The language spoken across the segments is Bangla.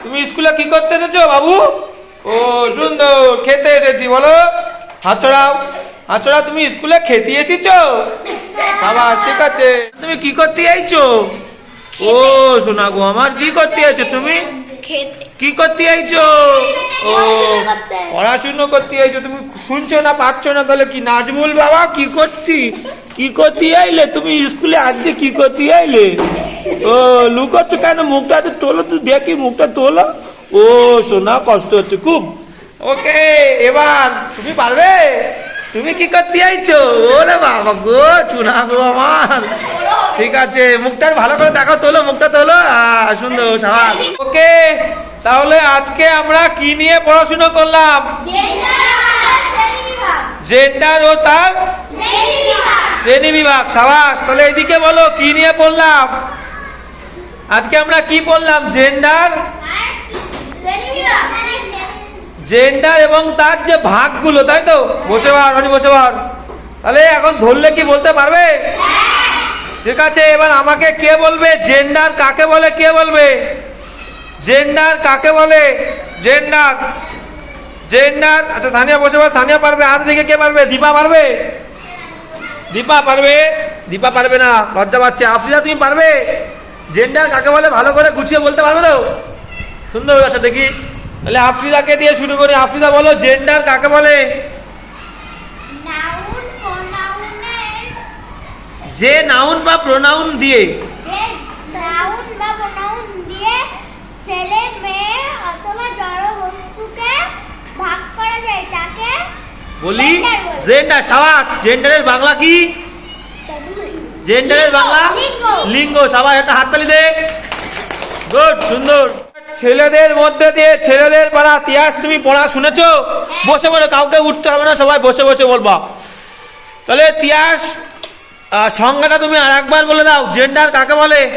তুমি স্কুলে কি করতে এসেছ বাবু? ও সুন্দর খেতে এসেছি বলো। হাত হাত ছড়াও তুমি স্কুলে খেতে এসেছ? বাবা ঠিক আছে। তুমি কি করতে আইছো? ও শোনা গো আমার কি করতে আইছো তুমি? কি করতে আইছো? ও পড়াশুনো করতে আইছো তুমি শুনছো না পাচ্ছ না তাহলে কি নাজমুল বাবা কি করতি? কি করতে আইলে? তুমি স্কুলে আজকে কি করতে আইলে? ও লুকোচ্ছ কেন? মুখটা একটু তোলো তো দেখি মুখটা তোলো। ও শোনা কষ্ট হচ্ছে। খুব। ওকে এবার তুমি পারবে? তুমি কি করতে আইছো ওরে বাবা গো চুনা গো আমার। ঠিক আছে মুখটা ভালো করে দেখো তোলো মুখটা তোলো। সুন্দর সাবাস। ওকে তাহলে আজকে আমরা কি নিয়ে পড়াশোনা করলাম? জেন্ডার ও তার শ্রেণি বিভাগ। সাবাস তাহলে এদিকে বলো কি নিয়ে পড়লাম? আজকে আমরা কি বললাম? জেন্ডার জেন্ডার এবং তার যে ভাগগুলো, তাই তো? বসে বার মানে বসে বার তাহলে এখন ধরলে কি বলতে পারবে? ঠিক আছে, এবার আমাকে কে বলবে? জেন্ডার কাকে বলে? কে বলবে? জেন্ডার কাকে বলে? জেন্ডার জেন্ডার আচ্ছা সানিয়া বসে পার সানিয়া পারবে? আর দিকে কে পারবে? দীপা পারবে? দীপা পারবে? দীপা পারবে না, লজ্জা পাচ্ছে। আফরিদা, তুমি পারবে? জেন্ডার কাকে বলে ভালো করে গুছিয়ে বলতে পারবে তো? সুন্দর হয়ে গেছে দেখি। তাহলে আফরিদাকে দিয়ে শুরু করি। আফরিদা বলো জেন্ডার কাকে বলে? যে নাউন বা প্রোনাউন দিয়ে। বলি জেন্ডার সাবাস জেন্ডারের বাংলা কি? জেন্ডারের বাংলা লিঙ্গ। সবাই একটা হাততালি দে। গুড সুন্দর। ছেলেদের মধ্যে দিয়ে ছেলেদের পাড়া ইতিহাস তুমি পড়া শুনেছো? বসে বসে কাউকে উঠতে হবে না সবাই বসে বসে বলবা। তাহলে ইতিহাস সংজ্ঞাটা তুমি আর একবার বলে দাও। জেন্ডার কাকে বলে?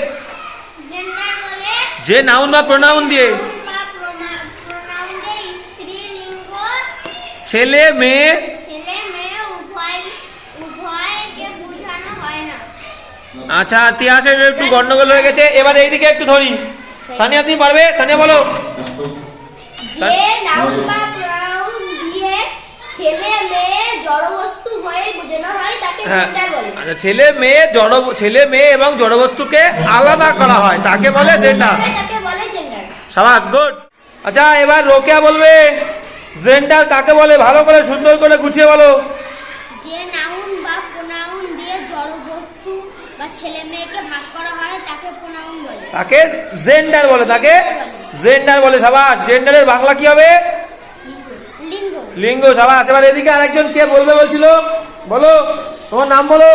যে নাউন বা প্রোনাউন দিয়ে। ছেলে বা প্রোনা- pronoun দিয়ে স্ত্রীলিঙ্গ ছেলে মেয়ে ছেলে মেয়ে উভয় উভয়কে বোঝানো হয় না আচ্ছা ইতিহাসের একটু গন্ডগোল হয়ে গেছে। এবার এইদিকে একটু ধরি। সানিয়া তুমি পারবে? সানিয়া বলো। ছেলে মেয়ে হয়ে হয় হ্যাঁ। আচ্ছা ছেলে মেয়ে জড় ছেলে মেয়ে এবং জড়বস্তুকে আলাদা করা হয়। তাকে বলে জেন্ডার। তাকে বলে জেন্ডার। সাবাস গুড। আচ্ছা এবার রোকেয়া বলবে। জেন্ডার কাকে বলে? ভালো করে সুন্দর করে গুছিয়ে বলো। যে নাউন বা প্রোনাউন দিয়ে জড়বস্তু বা ছেলে মেয়েকে ভাগ করা হয় তাকে প্রোনাউন বলে। তাকে জেন্ডার বলে তাকে জেন্ডার বলে সাবাস। জেন্ডারের বাংলা কি হবে? লিঙ্গ। লিঙ্গ সাবাস। এবার এদিকে আরেকজন কে বলবে বলছিল? বলো তোমার নাম বলো?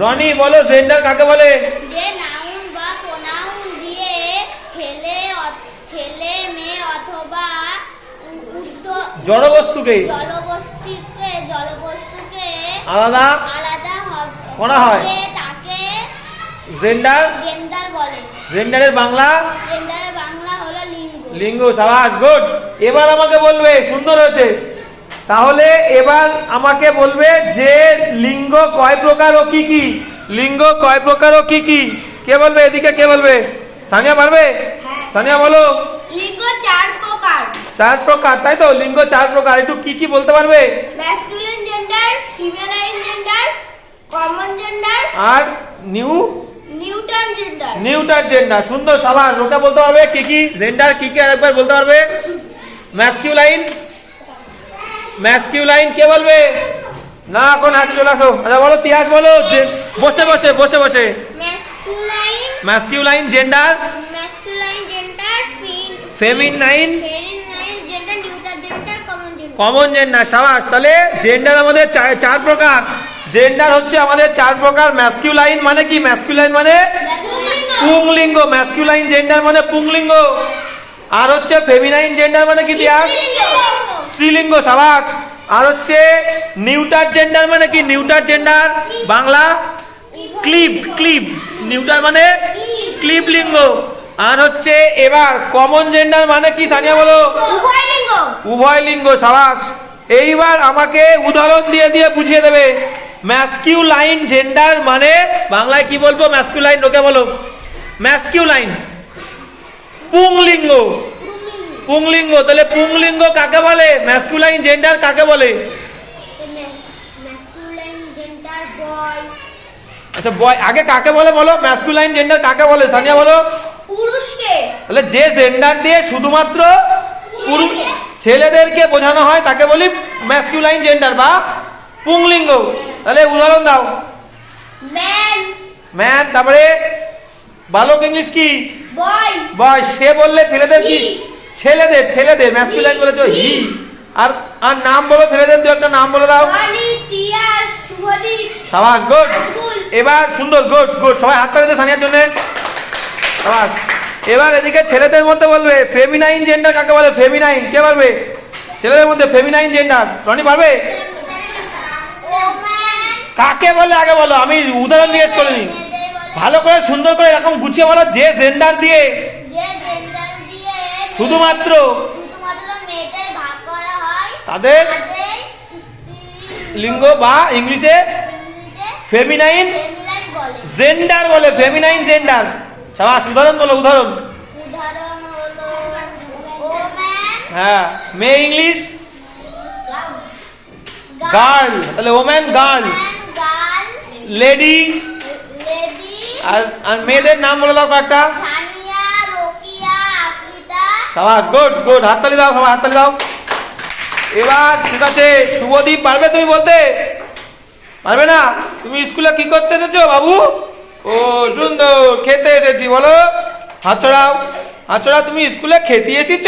রনি। বলো জেন্ডার কাকে বলে? যে নাউন বা প্রোনাউন দিয়ে ছেলে ছেলে মেয়ে অথবা জড়বস্তুকে। জলবস্তুকে জলবস্তুকে আলাদা করা হয়। তাকে জেন্ডার জেন্ডার বলে। জেন্ডারের বাংলা? জেন্ডারের বাংলা হলো লিঙ্গ। লিঙ্গ সাবাস গুড। এবার আমাকে বলবে সুন্দর হয়েছে। তাহলে এবার আমাকে বলবে যে লিঙ্গ কয় প্রকার ও কি কি? লিঙ্গ কয় প্রকার ও কি কি? কে বলবে? এদিকে কে বলবে? সানিয়া পারবে? সানিয়া বলো। লিঙ্গ চার প্রকার। চার প্রকার তাই তো? লিঙ্গ চার প্রকার। একটু কি কি বলতে পারবে? Masculine gender feminine common gender আর new neuter gender neuter gender সুন্দর সাবাস ওকে বলতে পারবে কি কি? জেন্ডার কি কি আরেকবার বলতে পারবে? ম্যাসকিউলাইন ম্যাসকিউলাইন কে বলবে? না এখন হাতে চলে আসো। আচ্ছা বলো তিয়াস বলো বসে বসে বসে বসে। Masculine gender feminine neuter common gender সাবাস তাহলে জেন্ডার আমাদের চার প্রকার। জেন্ডার হচ্ছে আমাদের চার প্রকার ম্যাসকিউলাইন মানে কি? ম্যাসকিউলাইন মানে পুংলিঙ্গ। ম্যাসকিউলাইন জেন্ডার মানে পুংলিঙ্গ। আর হচ্ছে ফেমিনাইন জেন্ডার মানে কি তিয়াস স্ত্রীলিঙ্গ। সাবাস। আর হচ্ছে নিউটার জেন্ডার মানে কি? নিউটার জেন্ডার বাংলা ক্লিপ ক্লিপ নিউটার মানে ক্লিপ লিঙ্গ আর হচ্ছে এবার কমন জেন্ডার মানে কি? সানিয়া বলো। উভয় লিঙ্গ সাবাস। এইবার আমাকে উদাহরণ দিয়ে দিয়ে বুঝিয়ে দেবে। ম্যাসকিউলাইন জেন্ডার মানে বাংলায় কি বলব? ম্যাসকিউলাইন ওকে বলো। ম্যাসকিউলাইন পুংলিঙ্গ। পুংলিঙ্গ। তাহলে পুংলিঙ্গ কাকে বলে? ম্যাসকুলাইন জেন্ডার কাকে বলে? আচ্ছা বয় আগে কাকে বলে বলো? ম্যাসকুলাইন জেন্ডার কাকে বলে? সানিয়া বলো। পুরুষকে। তাহলে যে জেন্ডার দিয়ে শুধুমাত্র পুরু- ছেলেদেরকে বোঝানো হয় তাকে বলি ম্যাসকুলাইন জেন্ডার বা পুংলিঙ্গ। তাহলে উদাহরণ দাও। ম্যান ম্যান তারপরে বালক ইংলিশ কি? বয় বয় সে বললে ছেলেদের কি? ছেলেদের ছেলেদের ম্যাসকুলাইন বলেছ. হি আর আর নাম বলো ছেলেদের দু একটা নাম বলে দাও। সাবাস গুড এবার সুন্দর গুড গুড সবাই হাত তালি সানিয়ার জন্য। সাবাস। এবার এদিকে ছেলেদের মধ্যে বলবে ফেমিনাইন জেন্ডার কাকে বলে? ফেমিনাইন কে পারবে ছেলেদের মধ্যে ফেমিনাইন জেন্ডার রনি পারবে? কাকে বলে আগে বলো? আমি উদাহরণ জিজ্ঞেস করে করিনি। ভালো করে সুন্দর করে এরকম গুছিয়ে বলো যে জেন্ডার দিয়ে শুধুমাত্র তাদের লিঙ্গ বা ইংলিশে ফেমিনাইন জেন্ডার বলে ফেমিনাইন জেন্ডার সাবাস উদাহরণ বলো উদাহরণ। হ্যাঁ মেয়ে ইংলিশ? গার্ল তাহলে ওম্যান গার্ল লেডি আর আর মেয়েদের নাম বলে দাও কয়েকটা। সাবাস গুড গুড হাততালি দাও সবাই হাততালি দাও। এবার ঠিক আছে শুভদীপ পারবে তুমি বলতে? পারবে না? তুমি স্কুলে কি করতে এসেছ বাবু? ও সুন্দর খেতে এসেছি বলো। হাত ছড়াও হাত ছড়াও তুমি স্কুলে খেতে এসেছ?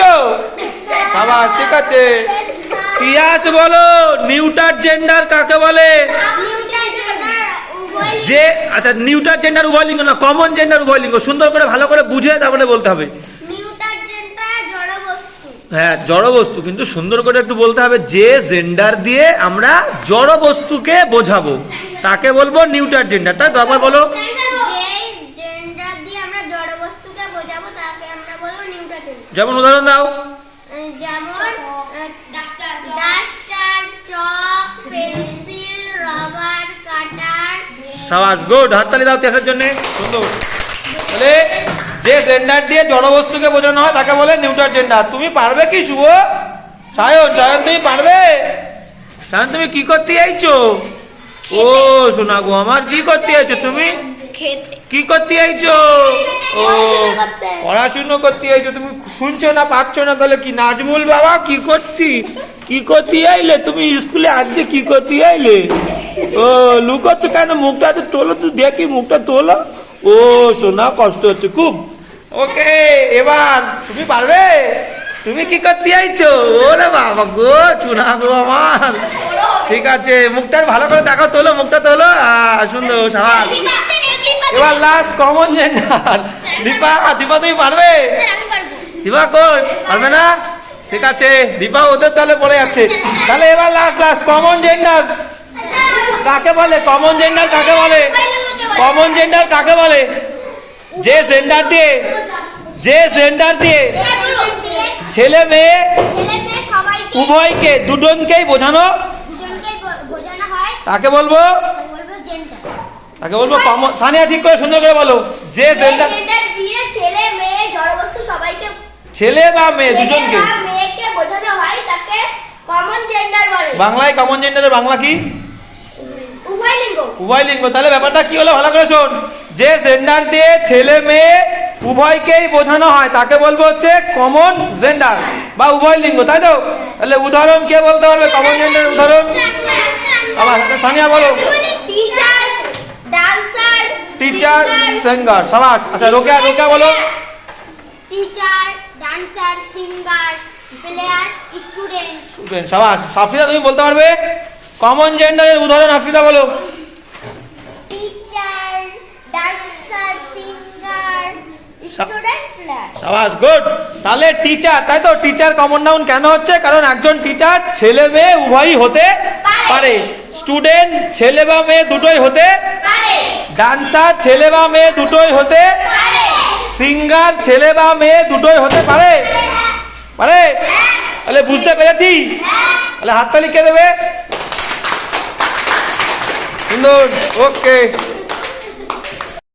সাবাস ঠিক আছে। পিয়াস বলো? নিউটার জেন্ডার কাকে বলে? যে আচ্ছা নিউটার জেন্ডার উভয় লিঙ্গ না কমন জেন্ডার উভয় লিঙ্গ সুন্দর করে ভালো করে বুঝে তারপরে বলতে হবে। হ্যাঁ জড় বস্তু কিন্তু সুন্দর করে একটু বলতে হবে যে জেন্ডার দিয়ে আমরা জড় বস্তুকে বোঝাবো তাকে বলব নিউটার জেন্ডার। তাই তো আবার বলো। যেমন উদাহরণ দাও। সাবাস গুড হাততালি দাও তেসার জন্য। সুন্দর। তাহলে যে জেন্ডার দিয়ে জড় বস্তুকে বোঝানো হয় তাকে বলে নিউটার জেন্ডার তুমি পারবে কি শুভ? সায়ন সায়ন তুমি পারবে? সায়ন তুমি কি করতে চাইছো? ও শোনা গো আমার কি করতে চাইছো তুমি? কি করতে আইছো ও পড়াশুনো করতে আইছো তুমি? শুনছো না পাচ্ছ না তাহলে কি নাজমুল বাবা? কি করতি? কি করতে আইলে? তুমি স্কুলে আজকে কি করতে আইলে? ও, লুকোচ্ছ কেন? মুখটা একটু তোলো তো, দেখি মুখটা তোলো। ও শোনা কষ্ট হচ্ছে, খুব। ওকে, এবার তুমি পারবে? তুমি কি করতে আইছো ওরে বাবা গো, চুনা গো আমার। ঠিক আছে, মুখটা ভালো করে দেখো, তোলো, মুখটা তোলো। সুন্দর, সাবাস। এবার last common gender Dipa Dipa, তুমি পারবে? দীপা কই? পারবে না? ঠিক আছে, দীপা ওদের তাহলে পড়ে যাচ্ছে। তাহলে এবার লাস্ট লাস্ট কমন জেন্ডার কাকে বলে? কমন জেন্ডার কাকে বলে? কমন জেন্ডার কাকে বলে? যে জেন্ডার দিয়ে যে জেন্ডার দিয়ে ছেলে মেয়ে উভয়কে দুজনকেই বোঝানো? তাকে বলব? তাকে বলব? কমন সানিয়া ঠিক করে সুন্দর করে বলো। যে জেন্ডার ছেলে মেয়ে জড়বস্তু সবাইকে ছেলে বা মেয়ে দুজনকে। বা মেয়েকে বোঝানো হয় তাকে কমন জেন্ডার বলে। বাংলায় কমন জেন্ডারের বাংলা কি? উভয় লিঙ্গ তাহলে ব্যাপারটা কি হলো ভালো করে শোন। যে জেন্ডার দিয়ে ছেলে মেয়ে উভয়কেই বোঝানো হয় তাকে বলব হচ্ছে কমন জেন্ডার বা উভয় লিঙ্গ তাই তো? তাহলে উদাহরণ কে বলতে পারবে? কমন জেন্ডারের উদাহরণ? আবার সানিয়া বলো। টিচার সিঙ্গার সাবাস। আচ্ছা রোকেয়া রোকেয়া বলো। Teacher dancer singer player student student সাবাস। আফ্রিদা তুমি বলতে পারবে কমন জেন্ডারের উদাহরণ আফ্রিদা বলো। সাবাস গুড তাহলে টিচার তাই তো টিচার কমন নাউন কেন হচ্ছে? কারণ একজন টিচার ছেলে মেয়ে উভয়ই হতে পারে। স্টুডেন্ট ছেলে বা মেয়ে দুটোই হতে পারে। ডান্সার ছেলে বা মেয়ে দুটোই হতে পারে। সিঙ্গার ছেলে বা মেয়ে দুটোই হতে পারে। পারে। তাহলে বুঝতে পেরেছি? তাহলে হাততালি কে দেবে? সুন্দর ওকে